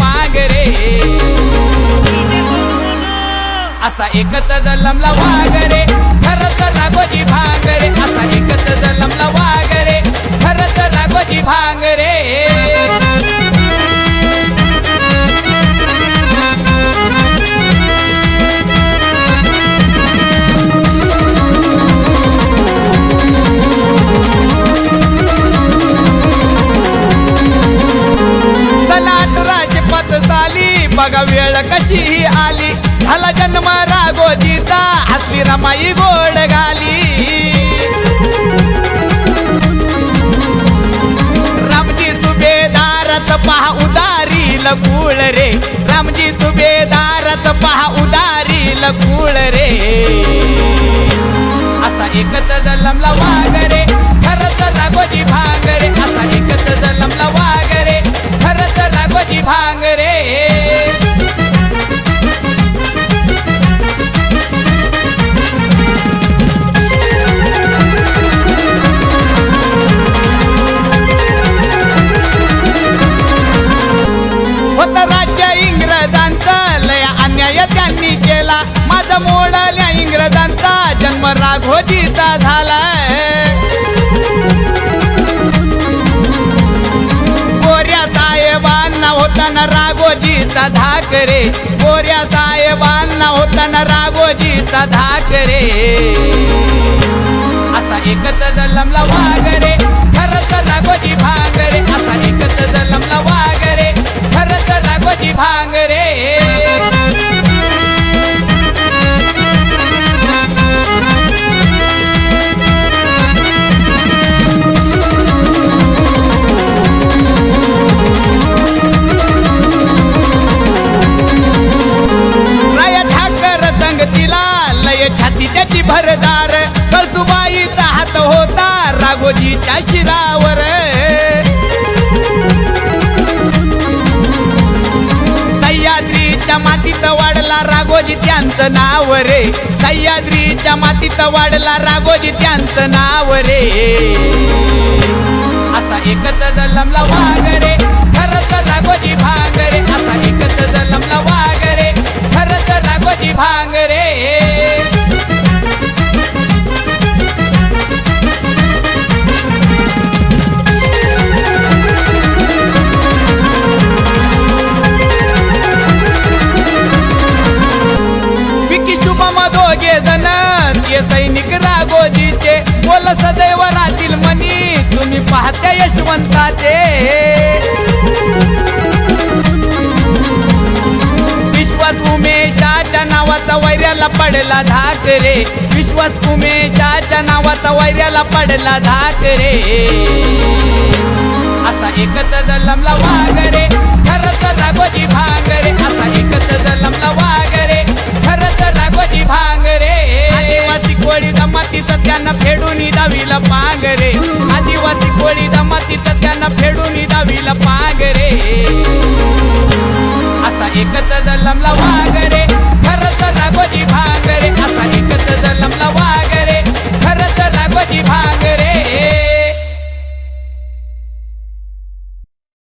पाग रे असा एकच जलमला वाग रे खरंच लागोजी भाग रे असा एकच जलमला वाग रे खरंच लागोजी भाग रे बघा वेळ कशी ही आली. झाला जन्म राघोजीचा हसली रमाई गोड गाली. रामजी सुभेदारच पहा उदारी लकुळ रे. रामजी सुभेदारच पहा उदारी लकुळ रे. असा एकच जलमला वागरे खरंच लागोजी भांग रे. असा एकच जलमला वागरे खरंच लागोजी भांग रे. केला. माझा मोडल्या इंग्रजांचा. जन्म राघोजीचा झालाय. गोऱ्या साहेबांना होताना राघोजीचा धाकरे. गोऱ्या साहेबांना होताना राघोजीचा धाकरे. असा एकच जलमला वागरे. खरंच राघोजी भांगरे. असा एकच जलमला वागरे. खरंच राघोजी भाग त्याची कळसुबाईचा हात होता राघोजीच्या शिरावर. सह्याद्रीच्या मातीत वाढला राघोजी त्यांचं नाव रे. सह्याद्रीच्या मातीत वाढला राघोजी त्यांचं नाव रे. असा एकच जलमला वागरे खरंच राघोजी भाग रे. असा एकच जलमला वागरे खरंच राघोजी भाग दोघे जण ते सैनिक राघोजीचे बोल सदैव राहतील मनी तुम्ही पाहत्या यशवंताचे. विश्वास उमेशाच्या नावाचा वैर्याला पडला धाक रे. विश्वास उमेशाच्या नावाचा वैर्याला पडला धाक रे. असा एकच जलमला वागरे खरंच राघोजी भांगरे असा एकच जलमला वाग एकच जलमला वागरे